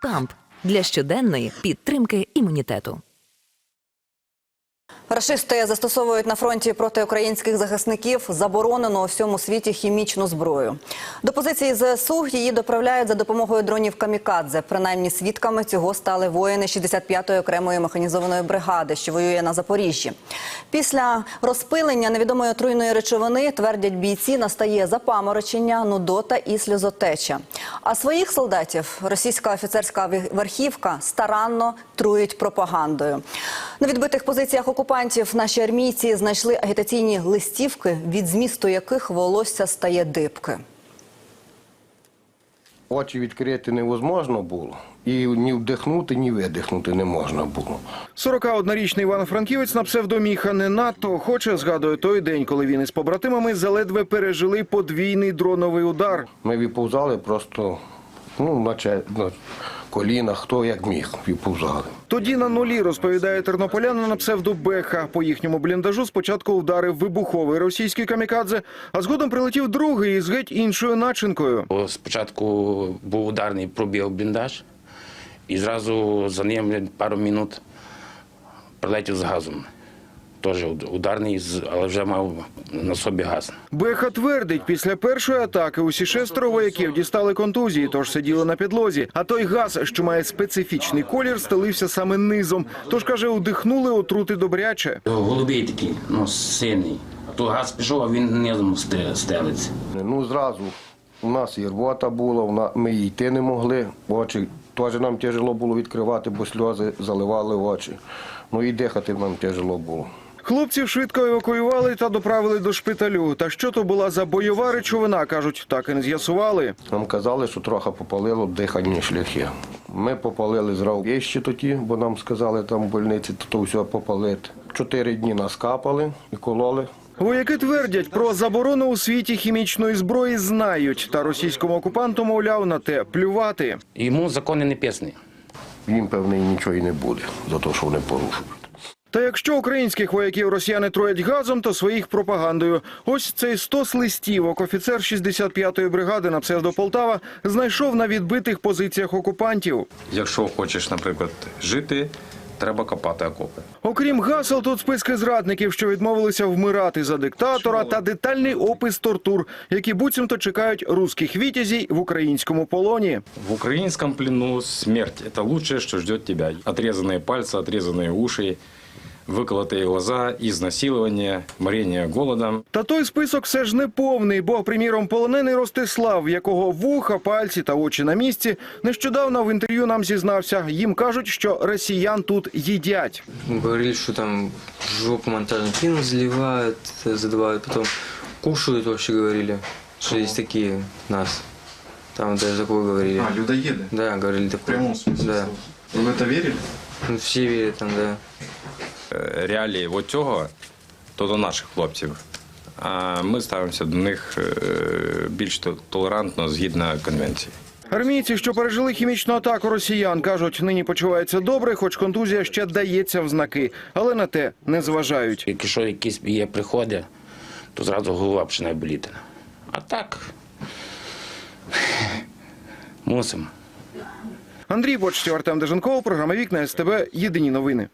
Камп для щоденної підтримки імунітету. Рашисти застосовують на фронті проти українських захисників заборонену у всьому світі хімічну зброю. До позиції ЗСУ її доправляють за допомогою дронів камікадзе. Принаймні свідками цього стали воїни 65-ї окремої механізованої бригади, що воює на Запоріжжі. Після розпилення невідомої отруйної речовини твердять бійці, настає запаморочення, нудота і сльозотеча. А своїх солдатів російська офіцерська верхівка старанно трують пропагандою. На відбитих позиціях окупантів наші армійці знайшли агітаційні листівки, від змісту яких волосся стає дибки. Очі відкрити невозможно було, і ні вдихнути, ні видихнути не можна було. 41-річний Івано-Франківець на псевдоміха не надто охоче згадує той день, коли він із побратимами заледве пережили подвійний дроновий удар. Ми виповзали просто, ну, наче на колінах, хто як міг, і виповзали. Тоді на нулі розповідає тернополянин на псевдо Беха. По їхньому бліндажу спочатку вдарив вибуховий російський камікадзе, а згодом прилетів другий із геть іншою начинкою. Спочатку був ударний пробіг бліндаж, і зразу за ним пару минут прилетів з газом. Теж ударний, з- але вже мав на собі газ. Беха твердить, після першої атаки усі шестеро вояків дістали контузії, тож сиділи на підлозі. А той газ, що має специфічний колір, стелився саме низом. Тож каже, удихнули отрути добряче. Голубий такий, ну, сильний. То газ пішов, а він низом сте- стелиться. Ну, зразу у нас і рвота була, ми йти не могли. Очі теж нам тяжело було відкривати, бо сльози заливали очі. Ну і дихати нам тяжело було. Хлопців швидко евакуювали та доправили до шпиталю. Та що то була за бойова речовина, кажуть, так і не з'ясували. Нам казали, що трохи попалило дихальні шляхи. Ми попалили зразу вещі тоді, бо нам сказали там в больниці, то, то все попалити. Чотири дні нас капали і кололи. Вояки твердять про заборону у світі хімічної зброї знають, та російському окупанту, мовляв, на те плювати. Йому закони не писані. Їм, певне, нічого і не буде за те, що вони порушують. Та якщо українських вояків росіяни троять газом, то своїх пропагандою. Ось цей стос листівок офіцер 65-ї бригади на псевдо Полтава знайшов на відбитих позиціях окупантів. Якщо хочеш, наприклад, жити, треба копати окопи. Окрім гасел, тут списки зрадників, що відмовилися вмирати за диктатора, та детальний опис тортур, які буцімто чекають руських вітязій в українському полоні. В украинском плену смерть – это лучшее, что ждет тебя. Отрезанные пальцы, отрезанные уши, выколотые глаза, изнасилование, морение голодом. Та той список все ж не повний, бо, приміром, полонений Ростислав, в якого вуха, пальці та очі на місці, нещодавно в інтерв'ю нам зізнався. Їм кажуть, що росіян тут їдять. Говорили, что там в жопу монтажный клин заливают, э, задувают, потом кушают вообще говорили, что есть такие нас. Там даже такое говорили. А, людоеды? Да, говорили В такое. прямом смысле Да. слова. Вы в это верили? Ну, все верят там, да. Е, Реалії от цього – то до наших хлопців. А ми ставимося до них е, більш толерантно згідно конвенції. Армійці, що пережили хімічну атаку росіян, кажуть, нині почуваються добре, хоч контузія ще дається в знаки, але на те не зважають. Якщо якісь є приходи, то зразу голова починає боліти. А так мусимо. Андрій Почтів, Артем Деженков, програма Вікна СТБ. Єдині новини.